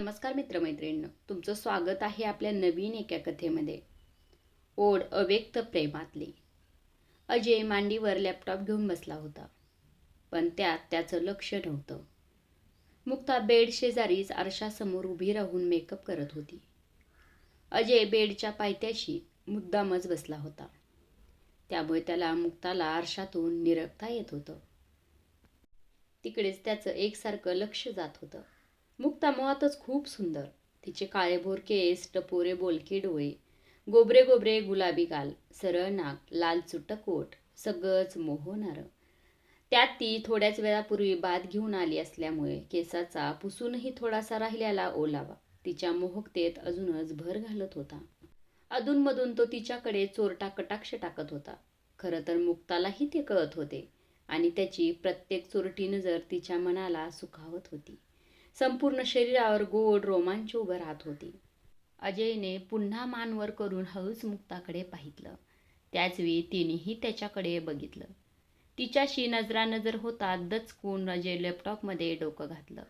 नमस्कार मित्रमैत्रिणींनो तुमचं स्वागत आहे आपल्या नवीन एका कथेमध्ये. ओढ अव्यक्त प्रेमातली. अजय मांडीवर लॅपटॉप घेऊन बसला होता पण त्यात त्याचं लक्ष नव्हतं. मुक्ता बेड शेजारीच आरशासमोर उभी राहून मेकअप करत होती. अजय बेडच्या पायथ्याशी मुद्दामच बसला होता. त्यामुळे त्याला मुक्ताला आरशातून निरखता येत होतं. तिकडेच त्याचं एकसारखं लक्ष जात होतं. मुक्ता मुळातच खूप सुंदर. तिचे काळेभोर केस टपोरे बोलके डोळे गोबरे गोबरे गुलाबी गाल सरळ नाक लाल चुटक ओठ सगळंच मोहणारं त्यात ती थोड्याच वेळापूर्वी बाद घेऊन आली असल्यामुळे केसाचा पुसूनही थोडासा राहिलेला ओलावा. तिच्या मोहकतेत अजूनच भर घालत होता. अधूनमधून तो तिच्याकडे चोरटा कटाक्ष टाकत होता. खरं तर मुक्तालाही ते कळत होते आणि त्याची प्रत्येक चोरटी नजर तिच्या मनाला सुखावत होती. संपूर्ण शरीरावर गोड रोमांच उभं राहत होती. अजयने पुन्हा मानवर करून हळूच मुक्ताकडे पाहितलं. त्याचवेळी तिनेही त्याच्याकडे बघितलं. तिच्याशी नजरानजर होता दचकून अजय लॅपटॉपमध्ये डोकं घातलं.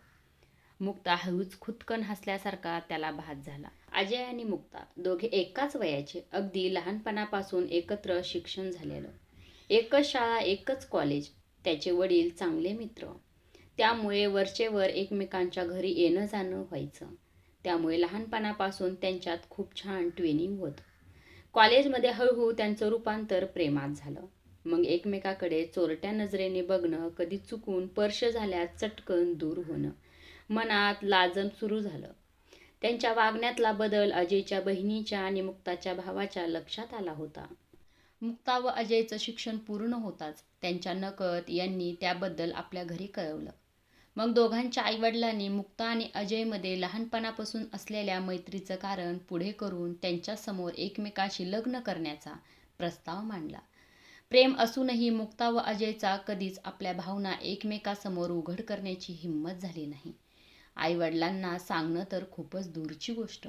मुक्ता हळूच खुदकन हसल्यासारखा त्याला भात झाला. अजय आणि मुक्ता दोघे एकाच वयाचे अगदी लहानपणापासून एकत्र शिक्षण झालेलं. एकच शाळा एकच कॉलेज त्याचे वडील चांगले मित्र. त्यामुळे वरचेवर एकमेकांच्या घरी येणं जाणं व्हायचं. त्यामुळे लहानपणापासून त्यांच्यात खूप छान ट्विनिंग होत. कॉलेजमध्ये हळूहळू त्यांचं रूपांतर प्रेमात झालं. मग एकमेकाकडे चोरट्या नजरेने बघणं कधी चुकून पर्श झाल्यास चटकन दूर होणं मनात लाजन सुरू झालं. त्यांच्या वागण्यातला बदल अजयच्या बहिणीच्या आणि मुक्ताच्या भावाच्या लक्षात आला होता. मुक्ता व अजयचं शिक्षण पूर्ण होताच. त्यांच्या नकत यांनी त्याबद्दल आपल्या घरी कळवलं. मग दोघांच्या आईवडिलांनी मुक्ता आणि अजयमध्ये लहानपणापासून असलेल्या मैत्रीचं कारण पुढे करून त्यांच्यासमोर एकमेकाशी लग्न करण्याचा प्रस्ताव मांडला. प्रेम असूनही मुक्ता व अजयचा कधीच आपल्या भावना एकमेकासमोर उघड करण्याची हिंमत झाली नाही. आईवडिलांना सांगणं तर खूपच दूरची गोष्ट.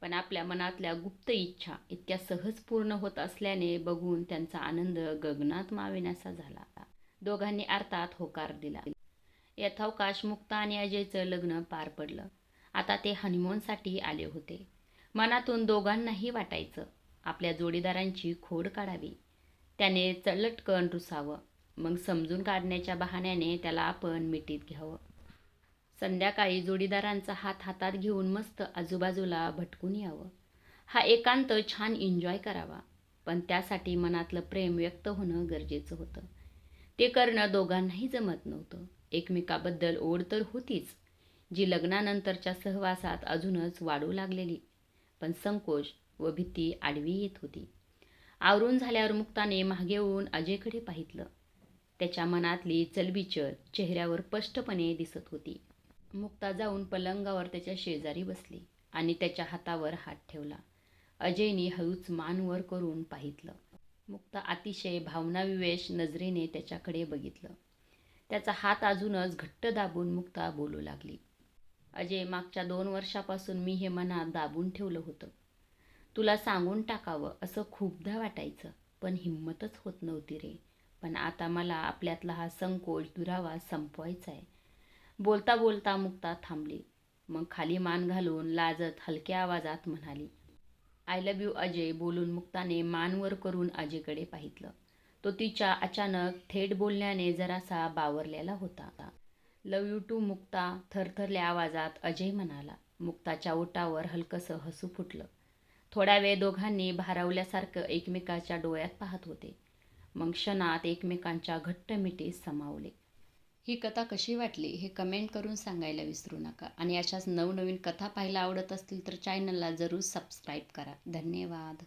पण आपल्या मनातल्या गुप्त इच्छा इतक्या सहज पूर्ण होत असल्याने बघून त्यांचा आनंद गगनात माविण्याचा झाला. दोघांनी अर्थात होकार दिला. यथावकाश मुक्ता आणि अजयचं लग्न पार पडलं. आता ते हनीमूनसाठी आले होते. मनातून दोघांनाही वाटायचं आपल्या जोडीदारांची खोड काढावी. त्याने चलटकन रुसावं मग समजून काढण्याच्या बहाण्याने त्याला आपण मिठीत घ्यावं. संध्याकाळी जोडीदारांचा हात हातात घेऊन मस्त आजूबाजूला भटकून यावं. हा एकांत छान एन्जॉय करावा पण त्यासाठी मनातलं प्रेम व्यक्त होणं गरजेचं होतं. ते करणं दोघांनाही जमत नव्हतं. एकमेकाबद्दल ओढ तर होतीच जी लग्नानंतरच्या सहवासात अजूनच वाढू लागलेली. पण संकोच व भीती आडवी येत होती. आवरून झाल्यावर मुक्ताने मागे होऊन अजयकडे पाहितलं. त्याच्या मनातली चलबिचल चेहऱ्यावर स्पष्टपणे दिसत होती. मुक्ता जाऊन पलंगावर त्याच्या शेजारी बसली आणि त्याच्या हातावर हात ठेवला. अजयने हळूच मान वर करून पाहितलं. मुक्ता अतिशय भावनाविवेश नजरेने त्याच्याकडे बघितलं. त्याचा हात अजूनच घट्ट दाबून मुक्ता बोलू लागली. अजय मागच्या दोन वर्षापासून मी हे मनात दाबून ठेवलं होतं. तुला सांगून टाकावं असं खूपदा वाटायचं पण हिंमतच होत नव्हती रे. पण आता मला आपल्यातला हा संकोच दुरावा संपवायचा आहे. बोलता बोलता मुक्ता थांबली. मग खाली मान घालून लाजत हलक्या आवाजात म्हणाली आय लव्ह यू अजय बोलून मुक्ताने मानवर करून अजयकडे पाहितलं. तो तिच्या अचानक थेट बोलण्याने जरासा बावरलेला होता लव यू टू मुक्ता थरथरल्या आवाजात अजय म्हणाला. मुक्ताच्या ओटावर हलकंसं हसू फुटलं. थोड्या वेळ दोघांनी भारावल्यासारखं एकमेकाच्या डोळ्यात पाहत होते. मग क्षणात एकमेकांच्या घट्ट मिठी समावले. ही कथा कशी वाटली हे कमेंट करून सांगायला विसरू नका आणि अशाच नवनवीन कथा पाहायला आवडत असतील तर चॅनलला जरूर सबस्क्राईब करा. धन्यवाद.